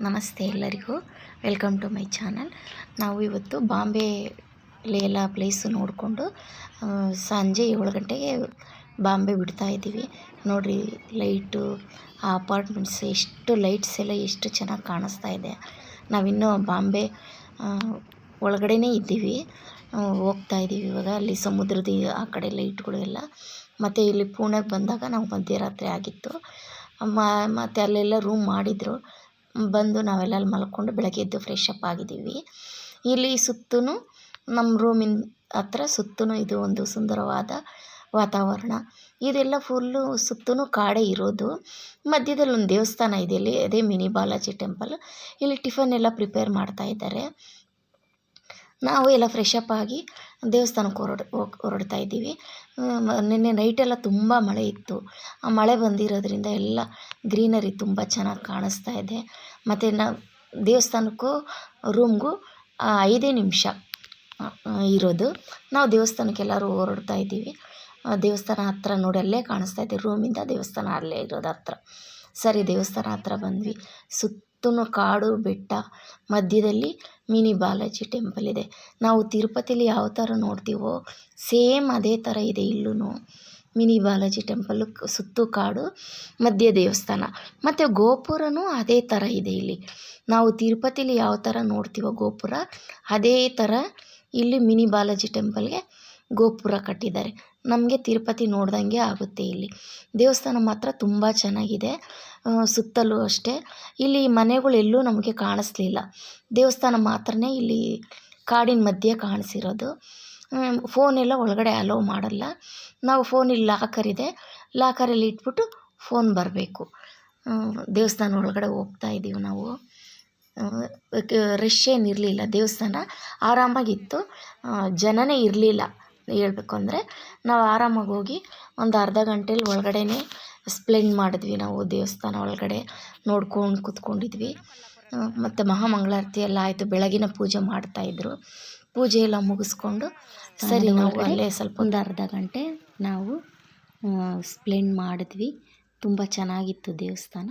ನಮಸ್ತೆ ಎಲ್ಲರಿಗೂ. Welcome to my channel ನಾವು ಇವತ್ತು ಬಾಂಬೆ ಎಲ್ಲ ಪ್ಲೇಸು ನೋಡಿಕೊಂಡು ಸಂಜೆ ಏಳು ಗಂಟೆಗೆ ಬಾಂಬೆ ಬಿಡ್ತಾ ಇದ್ದೀವಿ. ನೋಡಿರಿ ಲೈಟು ಆ ಅಪಾರ್ಟ್ಮೆಂಟ್ಸ್ ಎಷ್ಟು ಲೈಟ್ಸ್ ಎಲ್ಲ ಎಷ್ಟು ಚೆನ್ನಾಗಿ ಕಾಣಿಸ್ತಾ ಇದೆ. ನಾವಿನ್ನೂ ಬಾಂಬೆ ಒಳಗಡೆನೇ ಇದ್ದೀವಿ. ಹೋಗ್ತಾ ಇದ್ದೀವಿ ಇವಾಗ. ಅಲ್ಲಿ ಸಮುದ್ರದ ಆ ಕಡೆ ಲೈಟ್ಗಳು ಎಲ್ಲ. ಮತ್ತು ಇಲ್ಲಿ ಪೂಣೆಗೆ ಬಂದಾಗ ನಾವು ಮಧ್ಯರಾತ್ರಿ ಆಗಿತ್ತು. ಮತ್ತು ಅಲ್ಲೆಲ್ಲ ರೂಮ್ ಮಾಡಿದರು. ಬಂದು ನಾವೆಲ್ಲ ಅಲ್ಲಿ ಮಲ್ಕೊಂಡು ಬೆಳಗ್ಗೆ ಎದ್ದು ಫ್ರೆಶ್ ಅಪ್ ಆಗಿದ್ದೀವಿ. ಇಲ್ಲಿ ಸುತ್ತೂ ನಮ್ಮ ರೂಮಿನ ಹತ್ರ ಸುತ್ತೂ ಇದು ಒಂದು ಸುಂದರವಾದ ವಾತಾವರಣ. ಇದೆಲ್ಲ ಫುಲ್ಲು ಸುತ್ತೂ ಕಾಡೇ ಇರೋದು. ಮಧ್ಯದಲ್ಲಿ ಒಂದು ದೇವಸ್ಥಾನ ಇದೆ ಇಲ್ಲಿ, ಅದೇ ಮಿನಿ ಬಾಲಾಜಿ ಟೆಂಪಲ್ ಇಲ್ಲಿ ಟಿಫನ್ ಎಲ್ಲ ಪ್ರಿಪೇರ್ ಮಾಡ್ತಾ ಇದ್ದಾರೆ. ನಾವು ಎಲ್ಲ ಫ್ರೆಶಪ್ ಆಗಿ ದೇವಸ್ಥಾನಕ್ಕೆ ಹೊರಡು ಹೊರಡ್ತಾ ಇದ್ದೀವಿ. ನಿನ್ನೆ ನೈಟೆಲ್ಲ ತುಂಬ ಮಳೆ ಇತ್ತು. ಆ ಮಳೆ ಬಂದಿರೋದ್ರಿಂದ ಎಲ್ಲ ಗ್ರೀನರಿ ತುಂಬ ಚೆನ್ನಾಗಿ ಕಾಣಿಸ್ತಾ ಇದೆ. ಮತ್ತು ನಾವು ದೇವಸ್ಥಾನಕ್ಕೂ ರೂಮ್ಗೂ ಐದೇ ನಿಮಿಷ ಇರೋದು. ನಾವು ದೇವಸ್ಥಾನಕ್ಕೆ ಎಲ್ಲರೂ ಹೊರಡ್ತಾ ಇದ್ದೀವಿ. ದೇವಸ್ಥಾನ ಹತ್ರ ನೋಡಿ ಅಲ್ಲೇ ಕಾಣಿಸ್ತಾ ಇದೆ. ರೂಮಿಂದ ದೇವಸ್ಥಾನ ಅಲ್ಲೇ ಇರೋದು ಹತ್ರ. ಸರಿ, ದೇವಸ್ಥಾನ ಹತ್ರ ಬಂದ್ವಿ. ಸುತ್ತೂ ಕಾಡು ಬೆಟ್ಟ, ಮಧ್ಯದಲ್ಲಿ ಮಿನಿ ಬಾಲಾಜಿ ಟೆಂಪಲ್ ಇದೆ. ನಾವು ತಿರುಪತಿಲಿ ಯಾವ ಥರ ನೋಡ್ತೀವೋ ಸೇಮ್ ಅದೇ ಥರ ಇದೆ ಇಲ್ಲೂ ಮಿನಿ ಬಾಲಾಜಿ ಟೆಂಪಲ್ ಸುತ್ತು ಕಾಡು, ಮಧ್ಯ ದೇವಸ್ಥಾನ. ಮತ್ತು ಗೋಪುರನೂ ಅದೇ ಥರ ಇದೆ ಇಲ್ಲಿ. ನಾವು ತಿರುಪತಿಲಿ ಯಾವ ಥರ ನೋಡ್ತೀವೋ ಗೋಪುರ, ಅದೇ ಥರ ಇಲ್ಲಿ ಮಿನಿ ಬಾಲಾಜಿ ಟೆಂಪಲ್ಗೆ ಗೋಪುರ ಕಟ್ಟಿದ್ದಾರೆ. ನಮಗೆ ತಿರುಪತಿ ನೋಡ್ದಂಗೆ ಆಗುತ್ತೆ ಇಲ್ಲಿ. ದೇವಸ್ಥಾನ ಮಾತ್ರ ತುಂಬ ಚೆನ್ನಾಗಿದೆ. ಸುತ್ತಲೂ ಅಷ್ಟೇ. ಇಲ್ಲಿ ಮನೆಗಳೆಲ್ಲೂ ನಮಗೆ ಕಾಣಿಸ್ಲಿಲ್ಲ. ದೇವಸ್ಥಾನ ಮಾತ್ರನೇ ಇಲ್ಲಿ ಕಾಡಿನ ಮಧ್ಯೆ ಕಾಣಿಸಿರೋದು. ಫೋನೆಲ್ಲ ಒಳಗಡೆ ಅಲೋ ಮಾಡಲ್ಲ. ನಾವು ಫೋನಿಲ್ಲಿ ಲಾಕರ್ ಇದೆ. ಲಾಕರಲ್ಲಿ ಇಟ್ಬಿಟ್ಟು ಫೋನ್ ಬರಬೇಕು. ದೇವಸ್ಥಾನ ಒಳಗಡೆ ಹೋಗ್ತಾ ಇದ್ದೀವಿ ನಾವು. ರಶ್ ಏನಿರಲಿಲ್ಲ ದೇವಸ್ಥಾನ ಆರಾಮಾಗಿತ್ತು. ಜನನೇ ಇರಲಿಲ್ಲ. ಹೇಳ್ಬೇಕು ಅಂದರೆ ನಾವು ಆರಾಮಾಗಿ ಹೋಗಿ ಒಂದು ಅರ್ಧ ಗಂಟೇಲಿ ಒಳಗಡೆನೇ ಸ್ಪ್ಲೆಂಡ್ ಮಾಡಿದ್ವಿ ನಾವು ದೇವಸ್ಥಾನ ಒಳಗಡೆ ನೋಡ್ಕೊಂಡು ಕೂತ್ಕೊಂಡಿದ್ವಿ. ಮತ್ತು ಮಹಾಮಂಗಳಾರತಿ ಎಲ್ಲ ಆಯಿತು ಬೆಳಗಿನ ಪೂಜೆ ಮಾಡ್ತಾಯಿದ್ರು ಪೂಜೆ ಎಲ್ಲ ಮುಗಿಸ್ಕೊಂಡು ಸರಿ ನಾವು ಅಲ್ಲೇ ಸ್ವಲ್ಪ ಒಂದು ಅರ್ಧ ಗಂಟೆ ನಾವು ಸ್ಪ್ಲೆಂಡ್ ಮಾಡಿದ್ವಿ. ತುಂಬ ಚೆನ್ನಾಗಿತ್ತು ದೇವಸ್ಥಾನ.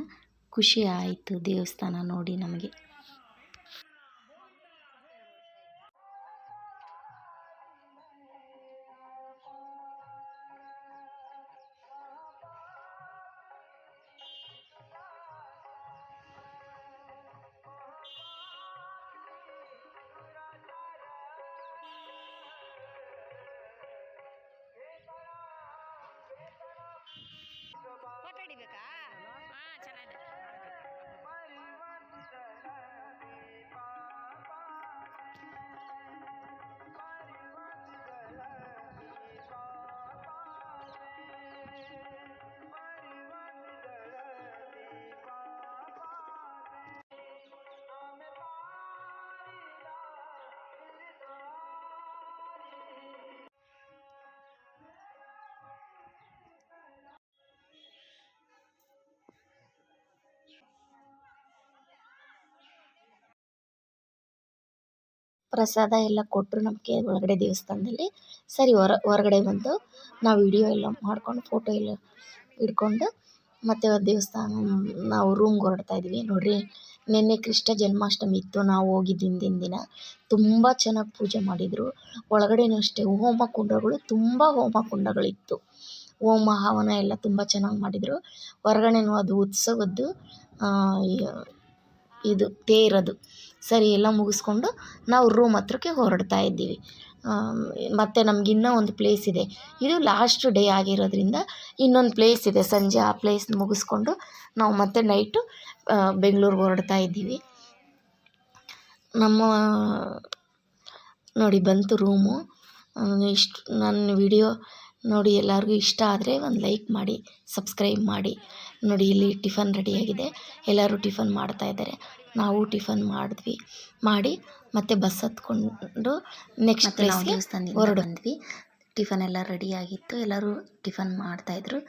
ಖುಷಿ ಆಯಿತು ದೇವಸ್ಥಾನ ನೋಡಿ ನಮಗೆ. ಪ್ರಸಾದ ಎಲ್ಲ ಕೊಟ್ಟರು ನಮಗೆ ಒಳಗಡೆ ದೇವಸ್ಥಾನದಲ್ಲಿ. ಸರಿ, ಹೊರ, ಹೊರಗಡೆ ಬಂದು ನಾವು ವಿಡಿಯೋ ಎಲ್ಲ ಮಾಡ್ಕೊಂಡು ಫೋಟೋ ಎಲ್ಲ ಹಿಡ್ಕೊಂಡು ಮತ್ತು ದೇವಸ್ಥಾನ, ನಾವು ರೂಮ್ಗೆ ಹೊರಡ್ತಾ ಇದ್ವಿ. ನೋಡಿರಿ, ನಿನ್ನೆ ಕೃಷ್ಣ ಜನ್ಮಾಷ್ಟಮಿ ಇತ್ತು. ನಾವು ಹೋಗಿದ್ದು ದಿನ ತುಂಬ ಚೆನ್ನಾಗಿ ಪೂಜೆ ಮಾಡಿದರು. ಒಳಗಡೆನೂ ಅಷ್ಟೇ, ಹೋಮ ಕುಂಡಗಳು, ತುಂಬ ಹೋಮ ಕುಂಡಗಳಿತ್ತು. ಹೋಮ, ಹವನ ಎಲ್ಲ ತುಂಬ ಚೆನ್ನಾಗಿ ಮಾಡಿದರು. ಹೊರಗಡೆನೂ ಅದು ಉತ್ಸವದ್ದು ಇದು ತೇರದು. ಸರಿ, ಎಲ್ಲ ಮುಗಿಸ್ಕೊಂಡು ನಾವು ರೂಮ್ ಹತ್ರಕ್ಕೆ ಹೊರಡ್ತಾ ಇದ್ದೀವಿ. ಮತ್ತು ನಮ್ಗೆ ಇನ್ನೂ ಒಂದು ಪ್ಲೇಸ್ ಇದೆ. ಇದು ಲಾಸ್ಟ್ ಡೇ ಆಗಿರೋದ್ರಿಂದ ಇನ್ನೊಂದು ಪ್ಲೇಸ್ ಇದೆ. ಸಂಜೆ ಆ ಪ್ಲೇಸ್ ಮುಗಿಸ್ಕೊಂಡು ನಾವು ಮತ್ತೆ ನೈಟು ಬೆಂಗಳೂರಿಗೆ ಹೊರಡ್ತಾ ಇದ್ದೀವಿ. ನಮ್ಮ, ನೋಡಿ ಬಂತು ರೂಮು ಇಷ್ಟು, ನನ್ನ ವಿಡಿಯೋ ನೋಡಿ ಎಲ್ಲರಿಗೂ ಇಷ್ಟ ಆದರೆ ಒಂದು ಲೈಕ್ ಮಾಡಿ ಸಬ್ಸ್ಕ್ರೈಬ್ ಮಾಡಿ. ನೋಡಿ ಇಲ್ಲಿ ಟಿಫನ್ ರೆಡಿಯಾಗಿದೆ. ಎಲ್ಲರೂ ಟಿಫನ್ ಮಾಡ್ತಾ ಇದ್ದಾರೆ. ನಾವು ಟಿಫನ್ ಮಾಡಿದ್ವಿ. ಮಾಡಿ ಮತ್ತೆ ಬಸ್ ಹತ್ಕೊಂಡು ನೆಕ್ಸ್ಟ್ ನಾವು ದೇವಸ್ಥಾನ ಟಿಫನ್ ಎಲ್ಲ ರೆಡಿಯಾಗಿತ್ತು ಎಲ್ಲರೂ ಟಿಫನ್ ಮಾಡ್ತಾಯಿದ್ರು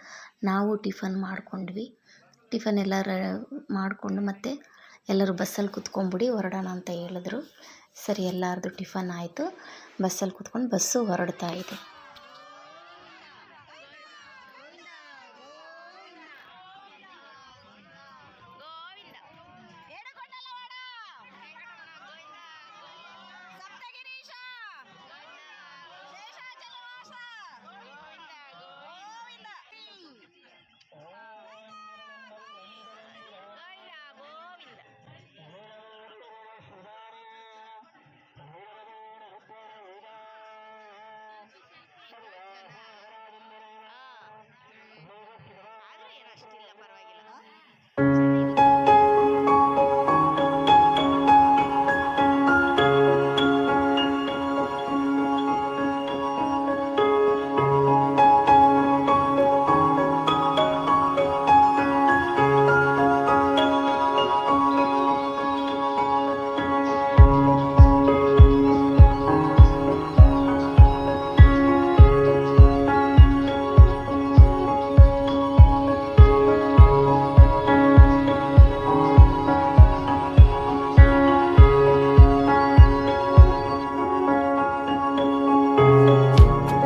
ನಾವು ಟಿಫನ್ ಮಾಡ್ಕೊಂಡ್ವಿ. ಟಿಫನ್ ಎಲ್ಲ ರ ಮಾಡಿಕೊಂಡು ಮತ್ತೆ ಎಲ್ಲರೂ ಬಸ್ಸಲ್ಲಿ ಕುತ್ಕೊಂಡ್ಬಿಡಿ ಹೊರಡೋಣ ಅಂತ ಹೇಳಿದ್ರು. ಸರಿ ಎಲ್ಲರದು ಟಿಫನ್ ಆಯಿತು. ಬಸ್ಸಲ್ಲಿ ಕುತ್ಕೊಂಡು ಬಸ್ಸು ಹೊರಡ್ತಾ ಇದೆ.